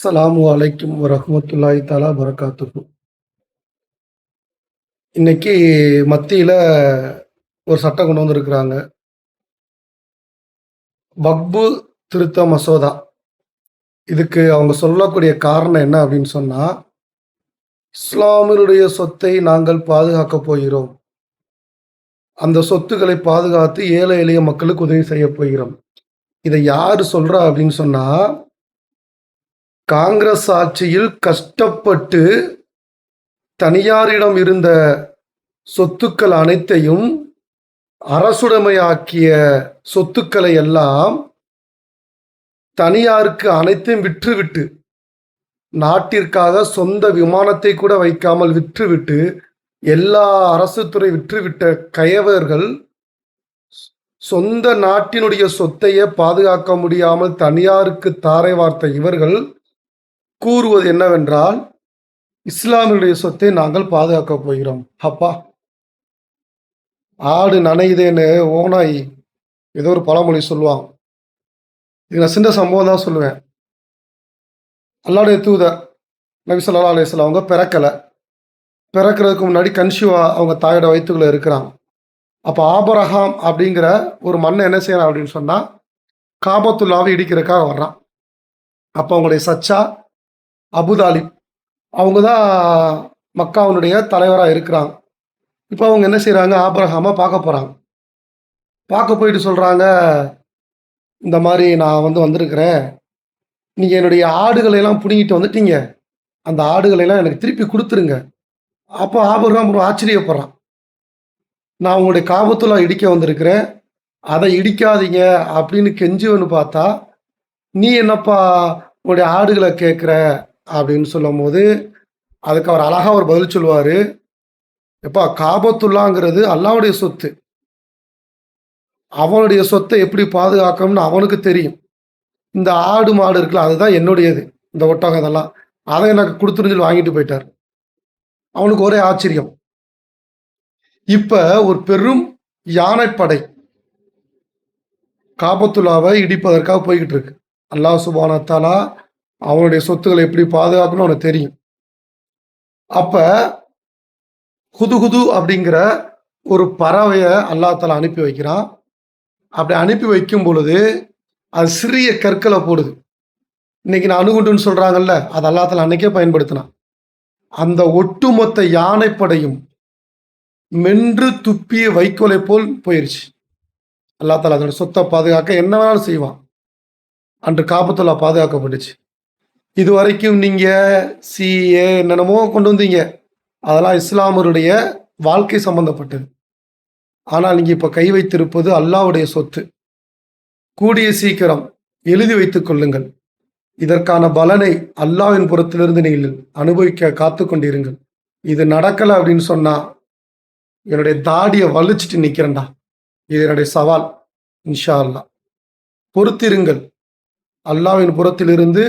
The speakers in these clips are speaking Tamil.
அஸ்லாமு அலைக்கும் வரஹ்மத்துல்லாஹி தாலா வரகாத்துக்கும் இன்னைக்கு மத்தியில் ஒரு சட்டம் கொண்டு வந்திருக்கிறாங்க. பக்பு திருத்த மசோதா. இதுக்கு அவங்க சொல்லக்கூடிய காரணம் என்ன அப்படின்னு சொன்னால் இஸ்லாமியருடைய சொத்தை நாங்கள் பாதுகாக்க போகிறோம். அந்த சொத்துக்களை பாதுகாத்து ஏழை எளிய மக்களுக்கு உதவி செய்ய போகிறோம். இதை யார் சொல்கிறா அப்படின்னு சொன்னால் காங்கிரஸ் ஆட்சியில் கஷ்டப்பட்டு தனியாரிடம் இருந்த சொத்துக்கள் அனைத்தையும் அரசுடைமையாக்கிய சொத்துக்களை எல்லாம் தனியாருக்கு அனைத்தையும் விற்றுவிட்டு நாட்டிற்காக சொந்த விமானத்தை கூட வைக்காமல் விற்றுவிட்டு எல்லா அரசு துறை விற்றுவிட்ட கயவர்கள் சொந்த நாட்டினுடைய சொத்தையே பாதுகாக்க முடியாமல் தனியாருக்கு தாரை வார்த்த இவர்கள் கூறுவது என்னவென்றால் இஸ்லாமியுடைய சொத்தை நாங்கள் பாதுகாக்க போகிறோம். அப்பா. ஆடு நனையுதேன்னு ஓனாய் ஏதோ ஒரு பழமொழி சொல்லுவான். இது நான் சின்ன சம்பவம் தான் சொல்லுவேன். அல்லாடைய தூதர் நபி சொல்லா அலிஸ்லாம் அவங்க பிறக்கலை. பிறக்கிறதுக்கு முன்னாடி கன்ஷிவா அவங்க தாயோட வயிற்றுக்குள்ளே இருக்கிறாங்க அப்போ ஆபரகாம் அப்படிங்கிற ஒரு மண்ணை என்ன செய்யறான் அப்படின்னு சொன்னால் காபத்துல்லாவை இடிக்கிறதுக்காக வர்றான். அப்போ அவங்களுடைய சச்சா அபுதாலிப். அவங்க தான் மக்காவுனுடைய தலைவராக இருக்கிறாங்க. இப்போ அவங்க என்ன செய்கிறாங்க ஆபரகாமா பார்க்க போகிறாங்க பார்க்க போயிட்டு சொல்கிறாங்க இந்த மாதிரி நான் வந்து வந்திருக்கிறேன். நீங்கள் என்னுடைய ஆடுகளையெல்லாம் பிடுங்கிட்டு வந்துட்டீங்க. அந்த ஆடுகளையெல்லாம் எனக்கு திருப்பி கொடுத்துருங்க. அப்போ ஆபரகாம் ஆச்சரியப்படுறான். நான் உங்களுடைய காபத்துல இடிக்க வந்திருக்கிறேன். அதை இடிக்காதீங்க. அப்படின்னு கெஞ்சுவன்னு பார்த்தா நீ என்னப்பா உங்களுடைய ஆடுகளை கேட்குற? அப்படின்னு சொல்லும் போது அதுக்கு அவர் அழகாக ஒரு பதில் சொல்லுவார். எப்பா காபத்துல்லாங்கிறது அல்லாவுடைய சொத்து. அவனுடைய சொத்தை எப்படி பாதுகாக்கணும்னு அவனுக்கு தெரியும். இந்த ஆடு மாடு இருக்குல்ல அதுதான் என்னுடையது இந்த ஒட்டகம் இதெல்லாம். அதை எனக்கு கொடுத்துருந்து சொல்லி வாங்கிட்டு போயிட்டார். அவனுக்கு ஒரே ஆச்சரியம். இப்போ ஒரு பெரும் யானைப்படை காபத்துல்லாவை இடிப்பதற்காக போய்கிட்டு இருக்கு. அல்லாஹ் சுபானத்தாலா அவனுடைய சொத்துக்களை எப்படி பாதுகாக்கணும் அவனுக்கு தெரியும். அப்ப குதுகுது அப்படிங்கிற ஒரு பறவையை அல்லாத்தால அனுப்பி வைக்கிறான். அப்படி அனுப்பி வைக்கும் பொழுது அது சிறிய கற்களை போடுது. இன்னைக்கு நான் அணுகுண்டுன்னு சொல்றாங்கல்ல அது அல்லாத்தால அன்னைக்கே பயன்படுத்தினான். அந்த ஒட்டுமொத்த யானைப்படையும் மென்று துப்பிய வைக்கோலை போல் போயிருச்சு. அல்லாத்தால அதோட சொத்தை பாதுகாக்க என்ன வேணாலும் செய்வான். அன்று காப்பத்துல்லா பாதுகாக்கப்பட்டுச்சு. இது வரைக்கும் நீங்க சிஏ என்னென்னமோ கொண்டு வந்தீங்க. அதெல்லாம் இஸ்லாமருடைய வாழ்க்கை சம்பந்தப்பட்டது. ஆனால் நீங்கள் இப்போ கை வைத்திருப்பது அல்லாவுடைய சொத்து. கூடிய சீக்கிரம் எழுதி வைத்துக் கொள்ளுங்கள். இதற்கான பலனை அல்லாவின் புறத்திலிருந்து நீங்கள் அனுபவிக்க காத்து கொண்டிருங்கள். இது நடக்கலை அப்படின்னு சொன்னால் என்னுடைய தாடியை வலிச்சிட்டு நிற்கிறேன்டா இது என்னுடைய சவால். இன்ஷா அல்லா பொறுத்திருங்கள். அல்லாவின் புறத்திலிருந்து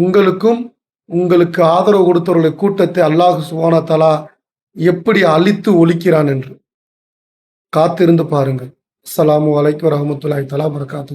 உங்களுக்கும் உங்களுக்கு ஆதரவு கொடுத்தவர்களுடைய கூட்டத்தை அல்லாஹ் சுபான தலா எப்படி அழித்து ஒழிக்கிறான் என்று. காத்திருந்து பாருங்கள். அஸ்லாம் வலைக்கம் வரமத்துல்லாய் தலா வரகாத்து